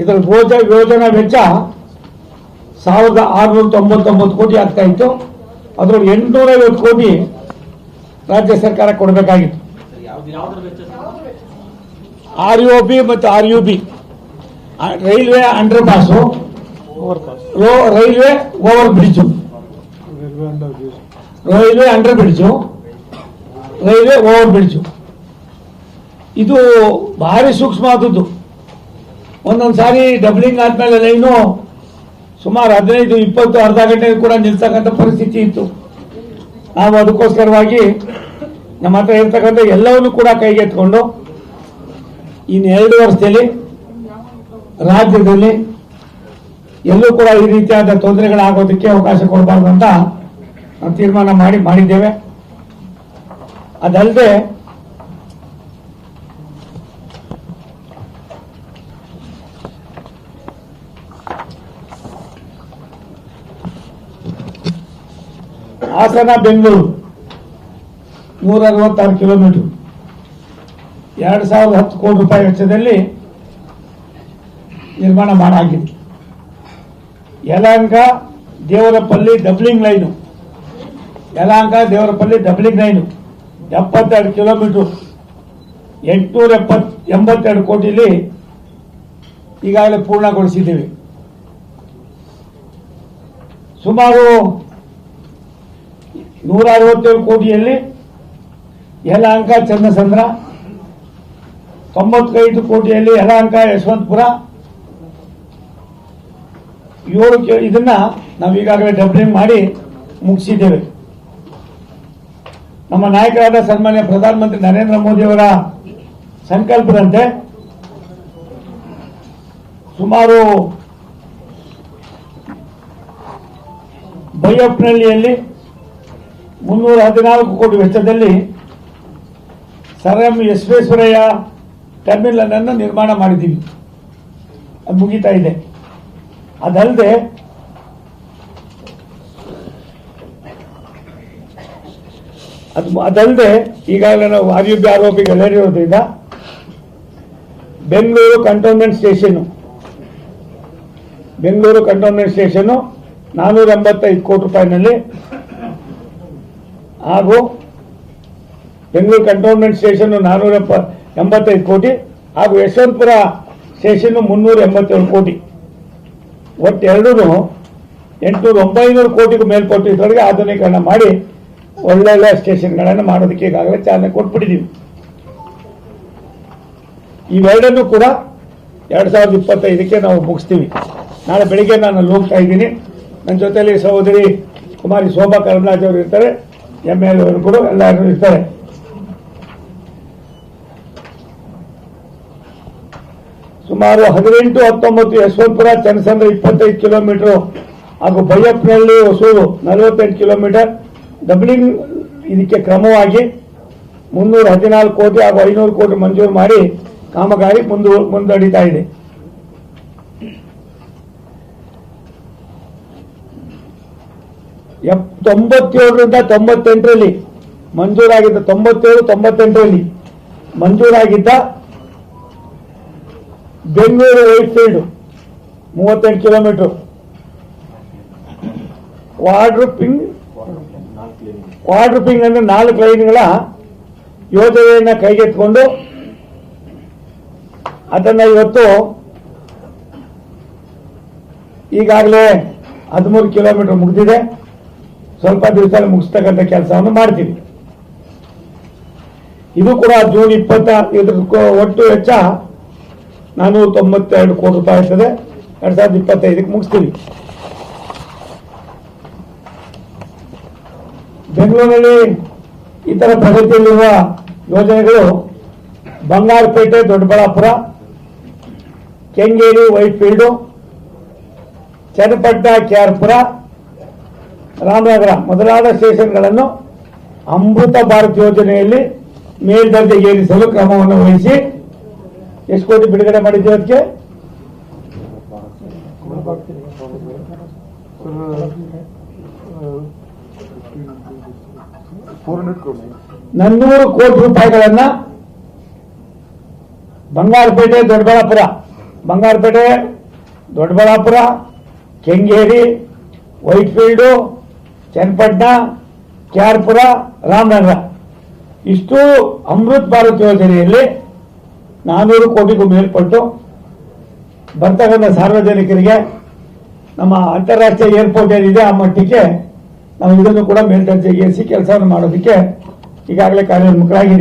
ಇದರ ಭೋಜ ಯೋಜನಾ ವೆಚ್ಚ ಸಾವಿರದ ಆರುನೂರ ತೊಂಬತ್ತೊಂಬತ್ತು ಕೋಟಿ ಆಗ್ತಾ ಇತ್ತು. ಅದರಲ್ಲಿ ಎಂಟುನೂರ ಐವತ್ತು ಕೋಟಿ ರಾಜ್ಯ ಸರ್ಕಾರ ಕೊಡಬೇಕಾಗಿತ್ತು. ಆರ್ ಯು ಬಿ ಮತ್ತು R U B railway underpass railway over bridge railway under bridge railway over bridge ಇದು ಭಾರಿ ಸೂಕ್ಷ್ಮ ಆದದ್ದು ಒಂದೊಂದು ಸಾರಿ ಡಬ್ಲಿಂಗ್ ಆದ್ಮೇಲೆ ಲೈನು ಸುಮಾರು ಹದಿನೈದು, ಇಪ್ಪತ್ತು ಅರ್ಧ ಗಂಟೆ ಕೂಡ ನಿಲ್ತಕ್ಕಂಥ ಪರಿಸ್ಥಿತಿ ಇತ್ತು. ನಾವು ಅದಕ್ಕೋಸ್ಕರವಾಗಿ ನಮ್ಮ ಹತ್ರ ಇರ್ತಕ್ಕಂಥ ಎಲ್ಲವನ್ನು ಕೂಡ ಕೈಗೆತ್ಕೊಂಡು ಇನ್ನು ಎರಡು ವರ್ಷದಲ್ಲಿ ರಾಜ್ಯದಲ್ಲಿ ಎಲ್ಲೂ ಕೂಡ ಈ ರೀತಿಯಾದ ತೊಂದರೆಗಳಾಗೋದಕ್ಕೆ ಅವಕಾಶ ಕೊಡಬಾರ್ದು ಅಂತ ನಾವು ತೀರ್ಮಾನ ಮಾಡಿ ಮಾಡಿದ್ದೇವೆ. ಅದಲ್ಲದೆ ಹಾಸನ, ಬೆಂಗಳೂರು. ನೂರ ಅರವತ್ತಾರು ಕಿಲೋಮೀಟರ್. ಎರಡು ಸಾವಿರದ ಹತ್ತು ಕೋಟಿ ರೂಪಾಯಿ ವೆಚ್ಚದಲ್ಲಿ ನಿರ್ಮಾಣ ಮಾಡಾಗಿತ್ತು. Yelahanka, Devarapalli doubling line Yelahanka, Devarapalli doubling line ಎಪ್ಪತ್ತೆರಡು ಕಿಲೋಮೀಟರ್. ಎಂಟುನೂರ ಎಪ್ಪತ್ ಎಂಬತ್ತೆರಡು ಕೋಟಿಲಿ ಈಗಾಗಲೇ ಪೂರ್ಣಗೊಳಿಸಿದ್ದೀವಿ. ಸುಮಾರು ನೂರ ಅರವತ್ತೇಳು ಕೋಟಿಯಲ್ಲಿ ಯಲಹಂಕ ಚನ್ನಸಂದ್ರ ತೊಂಬತ್ತೈದು ಕೋಟಿಯಲ್ಲಿ ಯಲಹಂಕ ಯಶವಂತಪುರ. ಏಳು ಇದನ್ನ ನಾವು ಈಗಾಗಲೇ ಡಬ್ಲಿಂಗ್ ಮಾಡಿ ಮುಗಿಸಿದ್ದೇವೆ. ನಮ್ಮ ನಾಯಕರಾದ ಸನ್ಮಾನ್ಯ ಪ್ರಧಾನಮಂತ್ರಿ ನರೇಂದ್ರ ಮೋದಿ ಅವರ ಸಂಕಲ್ಪದಂತೆ ಸುಮಾರು ಬೈಯಪ್ಪನಹಳ್ಳಿಯಲ್ಲಿ ಮುನ್ನೂರ ಹದಿನಾಲ್ಕು ಕೋಟಿ ವೆಚ್ಚದಲ್ಲಿ ಸರ್ ಎಂ ವಿಶ್ವೇಶ್ವರಯ್ಯ ಟರ್ಮಿನಲ್ ಅನ್ನು ನಿರ್ಮಾಣ ಮಾಡಿದ್ದೀವಿ. ಅದು ಮುಗಿತಾ ಇದೆ. ಅದಲ್ಲದೆ ಅದು ಅದಲ್ಲದೆ ಈಗಾಗಲೇ ನಾವು ವಾಯುಬ್ಯ ಆರೋಪಿಗೆ ಬಿ ಆರೋಪಿಗಳಿರೋದ್ರಿಂದ Bengaluru cantonment station, Bengaluru cantonment station ನಾನೂರ ಎಂಬತ್ತೈದು ಕೋಟಿ ರೂಪಾಯಿನಲ್ಲಿ ಹಾಗೂ ಬೆಂಗಳೂರು ಕಂಟೋನ್ಮೆಂಟ್ ಸ್ಟೇಷನ್ ನಾನೂರ ಎಪ್ಪ ಎಂಬತ್ತೈದು ಕೋಟಿ ಹಾಗೂ ಯಶವಂತಪುರ ಸ್ಟೇಷನ್ ಮುನ್ನೂರ ಎಂಬತ್ತೇಳು ಕೋಟಿ. ಒಟ್ಟು ಎರಡೂ ಎಂಟುನೂರ ಒಂಬೈನೂರು ಕೋಟಿಗೂ ಮೇಲ್ಪಟ್ಟು ಇದರೊಳಗೆ ಆಧುನೀಕರಣ ಮಾಡಿ ಒಳ್ಳೊಳ್ಳೆ ಸ್ಟೇಷನ್ಗಳನ್ನು ಮಾಡೋದಕ್ಕೆ ಈಗಾಗಲೇ ಚಾಲನೆ ಕೊಟ್ಬಿಟ್ಟಿದ್ದೀವಿ ಇವೆರಡನ್ನೂ ಕೂಡ ಎರಡು ಸಾವಿರದ ಇಪ್ಪತ್ತೈದಕ್ಕೆ ನಾವು ಮುಗಿಸ್ತೀವಿ. ನಾಳೆ ಬೆಳಿಗ್ಗೆ ನಾನು ಹೋಗ್ತಾ ಇದ್ದೀನಿ. ನನ್ನ ಜೊತೆಯಲ್ಲಿ ಸಹೋದರಿ ಕುಮಾರಿ ಶೋಭಾ ಕರಂದ್ಲಾಜ್ ಅವರು ಇರ್ತಾರೆ. ಎಂ ಎಲ್ ಎವರು ಕೂಡ ಎಲ್ಲರೂ ಇರ್ತಾರೆ. ಸುಮಾರು ಹದಿನೆಂಟು ಹತ್ತೊಂಬತ್ತು ಯಶವಂತಪುರ, ಚನ್ನಸಂದ್ರ ಇಪ್ಪತ್ತೈದು ಕಿಲೋಮೀಟರ್ ಹಾಗೂ ಬೈಯಪ್ಪನಹಳ್ಳಿ, ಹೊಸೂರು ನಲವತ್ತೆಂಟು ಕಿಲೋಮೀಟರ್. ಡಬ್ಲಿಂಗ್ ಇದಕ್ಕೆ ಕ್ರಮವಾಗಿ ಮುನ್ನೂರ ಹದಿನಾಲ್ಕು ಕೋಟಿ ಹಾಗೂ ಐನೂರು ಕೋಟಿ ಮಂಜೂರು ಮಾಡಿ ಕಾಮಗಾರಿ ಮುಂದು ಮುಂದಡಿತಾ ಇದೆ. ಎಪ್- ತೊಂಬತ್ತೇಳರಿಂದ ತೊಂಬತ್ತೆಂಟರಲ್ಲಿ. ಮಂಜೂರಾಗಿದ್ದ ತೊಂಬತ್ತೇಳು, ತೊಂಬತ್ತೆಂಟರಲ್ಲಿ. ಮಂಜೂರಾಗಿದ್ದ ಬೆಂಗಳೂರು ವೈಟ್ ಫೀಲ್ಡ್ ಮೂವತ್ತೆಂಟು ಕಿಲೋಮೀಟರ್. ವಾರ್ಡ್ರೂಪಿಂಗ್ ವಾರ್ಡ್ರೂಪಿಂಗ್ ಅಂದ್ರೆ ನಾಲ್ಕು ಲೈನ್ಗಳ ಯೋಜನೆಯನ್ನ ಕೈಗೆತ್ತಿಕೊಂಡು ಅದನ್ನ ಇವತ್ತು ಈಗಾಗಲೇ ಹದಿಮೂರು ಕಿಲೋಮೀಟರ್ ಮುಗಿದಿದೆ. ಸ್ವಲ್ಪ ದಿವಸ ಮುಗಿಸ್ತಕ್ಕಂಥ ಕೆಲಸವನ್ನು ಮಾಡ್ತೀವಿ. ಇದು ಕೂಡ ಜೂನ್ ಇಪ್ಪತ್ತ ಇದ್ರ ಒಟ್ಟು ವೆಚ್ಚ ನಾನೂರ ತೊಂಬತ್ತೆರಡು ಕೋಟಿ ರೂಪಾಯಿ ಆಗ್ತದೆ. ಎರಡ್ ಸಾವಿರದ ಇಪ್ಪತ್ತೈದಕ್ಕೆ ಮುಗಿಸ್ತೀವಿ. ಬೆಂಗಳೂರಿನಲ್ಲಿ ಇತರ ಪ್ರಗತಿಯಲ್ಲಿರುವ ಯೋಜನೆಗಳು ಬಂಗಾರಪೇಟೆ, ದೊಡ್ಡಬಳ್ಳಾಪುರ, ಕೆಂಗೇರಿ ವೈಟ್ ಕೆ ಚನ್ನಪಟ್ಟಣ, ಕೆಆರ್ಪುರ ರಾಮನಗರ ಮೊದಲಾದ ಸ್ಟೇಷನ್ಗಳನ್ನು ಅಮೃತ ಭಾರತ್ ಯೋಜನೆಯಲ್ಲಿ ಮೇಲ್ದರ್ಜೆಗೇರಿಸಲು ಕ್ರಮವನ್ನು ವಹಿಸಿ ಎಷ್ಟು ಕೋಟಿ ಬಿಡುಗಡೆ ಮಾಡಿದ್ದೀವಿ ಅದಕ್ಕೆ? ನನ್ನೂರು ಕೋಟಿ ರೂಪಾಯಿಗಳನ್ನ ಬಂಗಾರಪೇಟೆ, ದೊಡ್ಡಬಳ್ಳಾಪುರ ಬಂಗಾರಪೇಟೆ, ದೊಡ್ಡಬಳ್ಳಾಪುರ, ಕೆಂಗೇರಿ, ವೈಟ್ಫೀಲ್ಡು ಚನ್ನಪಟ್ಟಣ ಕ್ಯಾರ್ಪುರ ರಾಮನಗರ. ಇಷ್ಟು ಅಮೃತ್ ಭಾರತ್ ಯೋಜನೆಯಲ್ಲಿ ನಾನ್ನೂರು ಕೋಟಿಗೂ ಮೇಲ್ಪಟ್ಟು ಬರ್ತಕ್ಕಂಥ ಸಾರ್ವಜನಿಕರಿಗೆ ನಮ್ಮ ಅಂತಾರಾಷ್ಟ್ರೀಯ ಏರ್ಪೋರ್ಟ್ ಏನಿದೆ ಆ ಮಟ್ಟಕ್ಕೆ ನಾವು ಇದನ್ನು ಕೂಡ ಮೇಲ್ದರ್ಜೆಗೇರಿಸಿ ಕೆಲಸವನ್ನು ಮಾಡೋದಕ್ಕೆ ಈಗಾಗಲೇ ಕಾರ್ಯೋನ್ಮುಖರಾಗಿದ್ದೀವಿ.